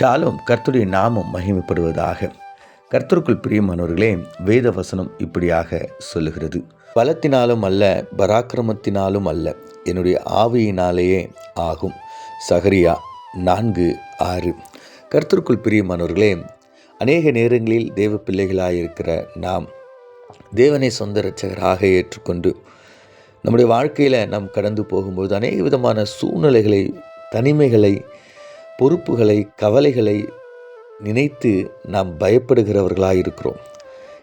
ஷாலும் கர்த்துடைய நாமம் மகிமைப்படுவதாக. கர்த்தருக்குள் பிரியமானவர்களே வேத வசனம் இப்படியாக சொல்லுகிறது. பலத்தினாலும் அல்ல பராக்கிரமத்தினாலும் அல்ல என்னுடைய ஆவியினாலேயே ஆகும். சகரியா நான்கு ஆறு. கர்த்தருக்குள் பிரியமானவர்களே அநேக நேரங்களில் தேவ பிள்ளைகளாயிருக்கிற நாம் தேவனை சொந்த இரட்சகராக ஏற்றுக்கொண்டு நம்முடைய வாழ்க்கையில் நாம் கடந்து போகும்போது அநேக விதமான சூழ்நிலைகளை தனிமைகளை பொறுப்புகளை கவலைகளை நினைத்து நாம் பயப்படுகிறவர்களாக இருக்கிறோம்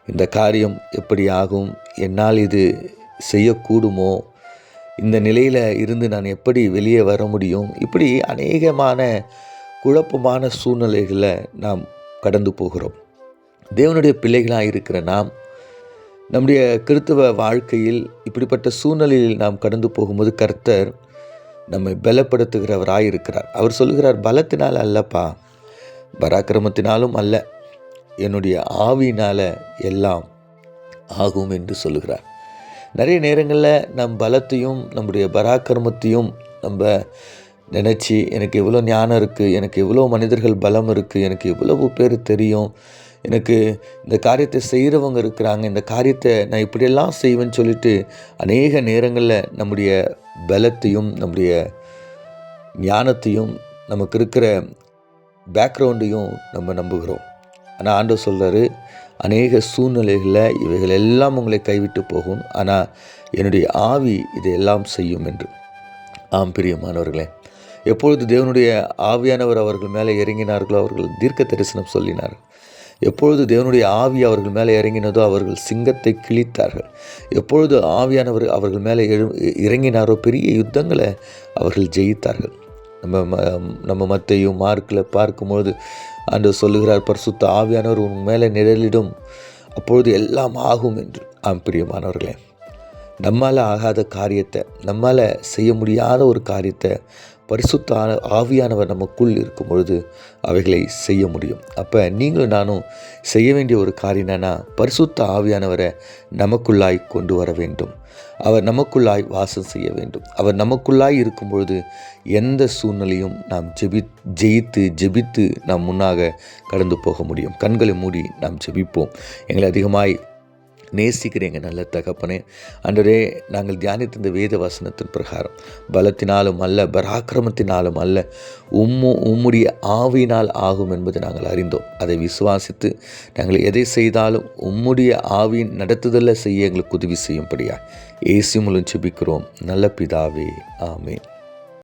இந்த காரியம் எப்படி ஆகும்? என்னால் இது செய்யக்கூடுமோ? இந்த நிலையில் இருந்து நான் எப்படி வெளியே வர முடியும்? இப்படி அநேகமான குழப்பமான சூழ்நிலைகளை நாம் கடந்து போகிறோம். தேவனுடைய பிள்ளைகளாக இருக்கிற நாம் நம்முடைய கிறித்துவ வாழ்க்கையில் இப்படிப்பட்ட சூழ்நிலையில் நாம் கடந்து போகும்போது கர்த்தர் நம்மை பலப்படுத்துகிறவராய் இருக்கிறார் அவர் சொல்லுகிறார் பலத்தினால் அல்லப்பா பராக்கிரமத்தினாலும் அல்ல என்னுடைய ஆவியினால் எல்லாம் ஆகும் என்று சொல்லுகிறார். நிறைய நேரங்களில் நம் பலத்தையும் நம்முடைய பராக்கிரமத்தையும் நம்ம நினச்சி எனக்கு எவ்வளோ ஞானம் இருக்குது எனக்கு எவ்வளோ மனிதர்கள் பலம் இருக்குது எனக்கு எவ்வளவு பேர் தெரியும் எனக்கு இந்த காரியத்தை செய்கிறவங்க இருக்கிறாங்க இந்த காரியத்தை நான் இப்படியெல்லாம் செய்வேன்னு சொல்லிட்டு அநேக நேரங்களில் நம்முடைய பலத்தையும் நம்முடைய ஞானத்தையும் நமக்கு இருக்கிற பேக்ரவுண்டையும் நம்ம நம்புகிறோம். ஆனால் ஆண்டவர் சொல்கிறாரு அநேக சூழ்நிலைகளில் இவைகள் எல்லாம் உங்களை கைவிட்டு போகும். ஆனால் என்னுடைய ஆவி இதையெல்லாம் செய்யும் என்று. ஆம் பிரியமானவர்களே எப்பொழுது தேவனுடைய ஆவியானவர் அவர்கள் மேலே இறங்கினார்களோ அவர்கள் தீர்க்க தரிசனம் சொல்லினார் எப்பொழுது தேவனுடைய ஆவி அவர்கள் மேலே இறங்கினதோ அவர்கள் சிங்கத்தை கிழித்தார்கள். எப்பொழுது ஆவியானவர் அவர்கள் மேலே எழு இறங்கினாரோ பெரிய யுத்தங்களை அவர்கள் ஜெயித்தார்கள். நம்ம ம- நம்ம மத்தையும் மார்க்கில் பார்க்கும்பொழுது ஆண்டு சொல்லுகிறார் பரிசுத்த ஆவியானவர் உன் மேலே நிழலிடும் அப்பொழுது எல்லாம் ஆகும் என்று. ஆம் பிரியமானவர்களே நம்மால் ஆகாத காரியத்தை நம்மால் செய்ய முடியாத ஒரு காரியத்தை பரிசுத்த ஆவியானவர் நமக்குள் இருக்கும் பொழுது அவைகளை செய்ய முடியும். அப்போ நீங்களும் நானும் செய்ய வேண்டிய ஒரு காரியம் என்னென்னா பரிசுத்த ஆவியானவரை நமக்குள்ளாய் கொண்டு வர வேண்டும். அவர் நமக்குள்ளாய் வாசம் செய்ய வேண்டும். அவர் நமக்குள்ளாய் இருக்கும் பொழுது எந்த சூழ்நிலையும் நாம் ஜெபி ஜெயித்து ஜெபித்து நாம் முன்னாக கடந்து போக முடியும். கண்களை மூடி நாம் ஜெபிப்போம். எங்களை அதிகமாய் நேசிக்கிறேங்க நல்ல தகப்பனே. அன்றரே நாங்கள் தியானித்திருந்த இந்த வேத வசனத்தின் பிரகாரம் பலத்தினாலும் அல்ல பராக்கிரமத்தினாலும் அல்ல உம்மு உம்முடைய ஆவியினால் ஆகும் என்பதை நாங்கள் அறிந்தோம். அதை விசுவாசித்து நாங்கள் எதை செய்தாலும் உம்முடைய ஆவியின் நடத்துதலை செய்ய எங்களுக்கு உதவி செய்யும்படியா. ஏசி மூலம் செபிக்கிறோம் நல்ல பிதாவே ஆமேன்.